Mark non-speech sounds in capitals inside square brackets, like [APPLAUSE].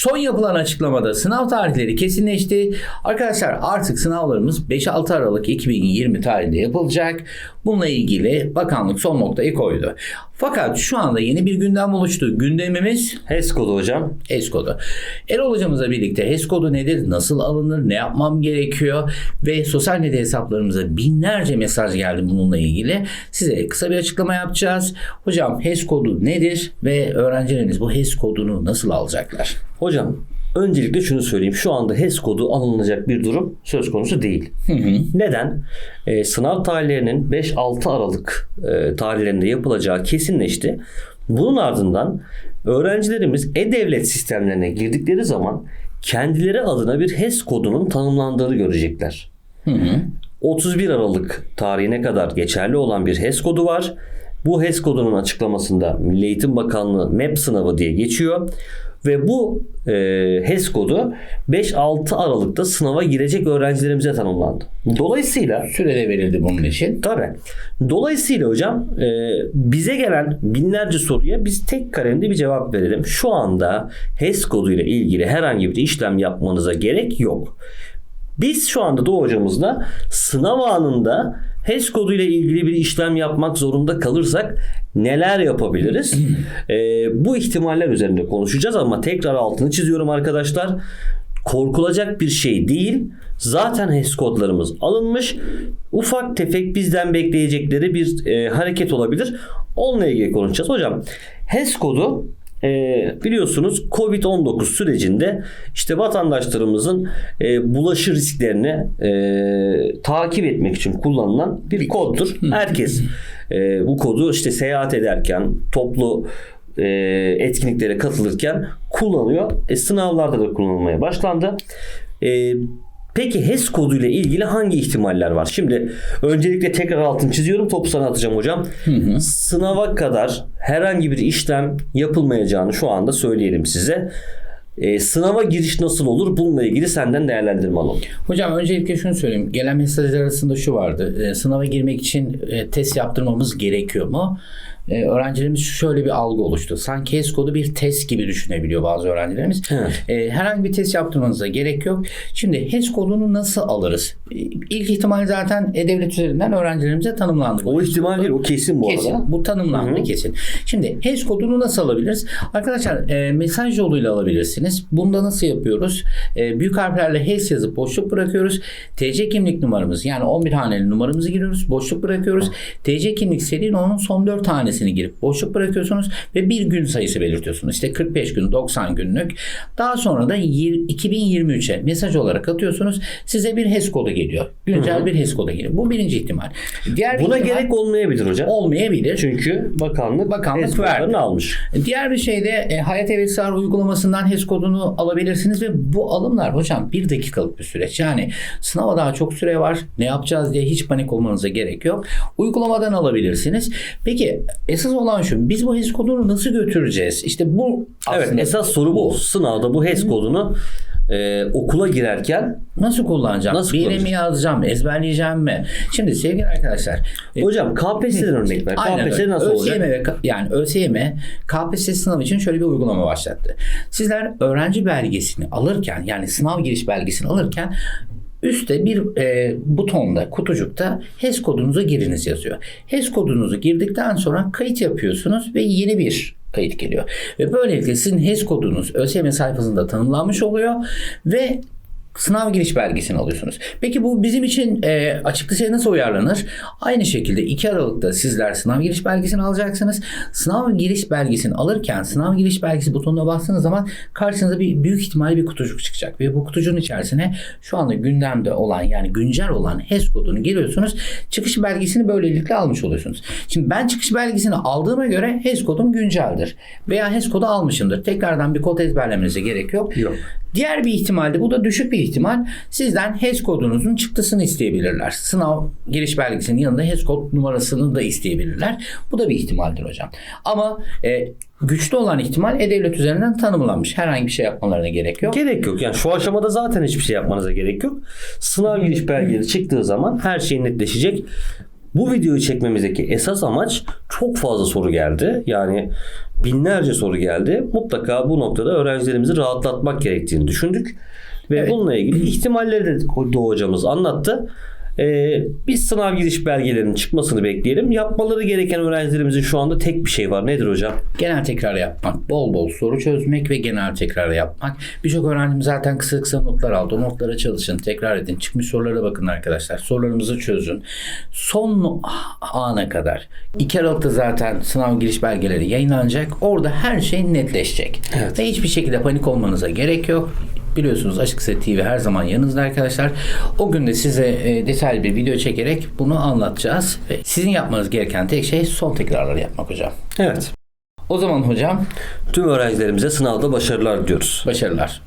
Son yapılan açıklamada sınav tarihleri kesinleşti. Arkadaşlar artık sınavlarımız 5-6 Aralık 2020 tarihinde yapılacak. Bununla ilgili bakanlık son noktayı koydu. Fakat şu anda yeni bir gündem oluştu. Gündemimiz HES kodu hocam. HES kodu. Erol hocamızla birlikte HES kodu nedir, nasıl alınır, ne yapmam gerekiyor ve sosyal medya hesaplarımıza binlerce mesaj geldi bununla ilgili. Size kısa bir açıklama yapacağız. Hocam HES kodu nedir ve öğrencilerimiz bu HES kodunu nasıl alacaklar? Hocam öncelikle şunu söyleyeyim. Şu anda HES kodu alınacak bir durum söz konusu değil. Neden? Ee, sınav tarihlerinin 5-6 Aralık e, tarihlerinde yapılacağı kesinleşti. Bunun ardından öğrencilerimiz e-devlet sistemlerine girdikleri zaman kendileri adına bir HES kodunun tanımlandığını görecekler. 31 Aralık tarihine kadar geçerli olan bir HES kodu var. Bu HES kodunun açıklamasında Milli Eğitim Bakanlığı MEP sınavı diye geçiyor. Ve bu e, HES kodu 5-6 Aralık'ta sınava girecek öğrencilerimize tanımlandı. Dolayısıyla Sürede verildi bunun için. Tabii. Dolayısıyla hocam e, bize gelen binlerce soruya biz tek kalemde bir cevap verelim. Şu anda HES koduyla ilgili herhangi bir işlem yapmanıza gerek yok. Biz şu anda Doğu hocamızla sınav anında HES koduyla ilgili bir işlem yapmak zorunda kalırsak neler yapabiliriz? [CLEARS THROAT] E, bu ihtimaller üzerinde konuşacağız ama tekrar altını çiziyorum arkadaşlar. Korkulacak bir şey değil. Zaten HES kodlarımız alınmış. Ufak tefek bizden bekleyecekleri bir e, hareket olabilir. Onunla ilgili konuşacağız. Hocam HES kodu e, biliyorsunuz Covid-19 sürecinde işte vatandaşlarımızın e, bulaşı risklerini e, takip etmek için kullanılan bir koddur. Herkes e, bu kodu işte seyahat ederken toplu e, etkinliklere katılırken kullanıyor. E, sınavlarda da kullanılmaya başlandı. E, Peki HES koduyla ilgili hangi ihtimaller var? Şimdi öncelikle tekrar altını çiziyorum. Topu sana atacağım hocam. Sınava kadar herhangi bir işlem yapılmayacağını şu anda söyleyelim size. E, sınava giriş nasıl olur? Bununla ilgili senden değerlendirme alalım. Hocam öncelikle şunu söyleyeyim. Gelen mesajlar arasında şu vardı. E, sınava girmek için e, test yaptırmamız gerekiyor mu? E, öğrencilerimiz şöyle bir algı oluştu. Sanki HES kodu bir test gibi düşünebiliyor bazı öğrencilerimiz. Evet. E, herhangi bir test yaptırmanıza gerek yok. Şimdi HES kodunu nasıl alırız? E, İlk ihtimal zaten E-Devlet üzerinden öğrencilerimize tanımlandı. O ihtimal değil. O kesin bu Kesin. arada. Bu tanımlandı kesin. Şimdi HES kodunu nasıl alabiliriz? Arkadaşlar e, mesaj yoluyla alabilirsiniz. Bunda nasıl yapıyoruz? E, büyük harflerle HES yazıp boşluk bırakıyoruz. TC kimlik numaramız yani 11 haneli numaramızı giriyoruz. Boşluk bırakıyoruz. TC kimlik serinin onun son 4 tanesini girip boşluk bırakıyorsunuz ve bir gün sayısı belirtiyorsunuz. İşte 45 gün, 90 günlük. Daha sonra da yir- 2023'e mesaj olarak atıyorsunuz. Size bir HES kodu geliyor. Güncel bir HES kodu geliyor. Bu birinci ihtimal. Diğer Buna ihtimal gerek olmayabilir hocam. olmayabilir. Çünkü bakanlık, Bakanlık HES kodlarını almış. Diğer bir şey de e, Hayat Evetsar uygulamasından HES kodunu alabilirsiniz ve bu alımlar hocam bir dakikalık bir süreç. Yani sınava daha çok süre var. Ne yapacağız diye hiç panik olmanıza gerek yok. Uygulamadan alabilirsiniz. Peki esas olan şu. Biz bu HES kodunu nasıl götüreceğiz? İşte bu Evet esas soru bu. Sınavda bu HES kodunu e, okula girerken nasıl kullanacağım? Nasıl bir yere mi yazacağım? Ezberleyeceğim mi? Şimdi sevgili arkadaşlar e, hocam KPSS'den örnek ver. KPSS nasıl ÖSYM olacak? ve yani ÖSYM KPSS sınavı için şöyle bir uygulama başlattı. Sizler öğrenci belgesini alırken yani sınav giriş belgesini alırken Üstte bir e, butonda, kutucukta HES kodunuzu giriniz yazıyor. HES kodunuzu girdikten sonra kayıt yapıyorsunuz ve yeni bir kayıt geliyor. Ve böylelikle sizin HES kodunuz ÖSYM sayfasında tanımlanmış oluyor ve sınav giriş belgesini alıyorsunuz. Peki bu bizim için e, açık liseye nasıl uyarlanır? Aynı şekilde 2 Aralık'ta sizler sınav giriş belgesini alacaksınız. Sınav giriş belgesini alırken sınav giriş belgesi butonuna bastığınız zaman karşınıza bir büyük ihtimalle bir kutucuk çıkacak. Ve bu kutucuğun içerisine şu anda gündemde olan yani güncel olan HES kodunu giriyorsunuz. Çıkış belgesini böylelikle almış oluyorsunuz. Şimdi ben çıkış belgesini aldığıma göre HES kodum günceldir. Veya HES kodu almışımdır. Tekrardan bir kod ezberlemenize gerek yok. Yok. Diğer bir ihtimalde bu da düşük bir ihtimal. Sizden HES kodunuzun çıktısını isteyebilirler. Sınav giriş belgesinin yanında HES kod numarasını da isteyebilirler. Bu da bir ihtimaldir hocam. Ama e, güçlü olan ihtimal E-Devlet üzerinden tanımlanmış. Herhangi bir şey yapmalarına gerek yok. Gerek yok. Yani şu aşamada zaten hiçbir şey yapmanıza gerek yok. Sınav giriş belgeleri çıktığı zaman her şey netleşecek. Bu videoyu çekmemizdeki esas amaç çok fazla soru geldi. Yani binlerce soru geldi. Mutlaka bu noktada öğrencilerimizi rahatlatmak gerektiğini düşündük. Ve Evet. bununla ilgili ihtimalleri de hocamız anlattı. Ee, biz sınav giriş belgelerinin çıkmasını bekleyelim. Yapmaları gereken öğrencilerimizin şu anda tek bir şey var. Nedir hocam? Genel tekrar yapmak, bol bol soru çözmek ve genel tekrar yapmak. Birçok öğrencim zaten kısa kısa notlar aldı. O notlara çalışın, tekrar edin. Çıkmış sorulara bakın arkadaşlar. Sorularımızı çözün. Son ana kadar. 2 Aralık'ta zaten sınav giriş belgeleri yayınlanacak. Orada her şey netleşecek. Evet. Ve hiçbir şekilde panik olmanıza gerek yok. Biliyorsunuz Açık Set TV her zaman yanınızda arkadaşlar. O gün de size e, detaylı bir video çekerek bunu anlatacağız. Ve sizin yapmanız gereken tek şey son tekrarları yapmak hocam. Evet. O zaman hocam Tüm öğrencilerimize sınavda başarılar diliyoruz. başarılar.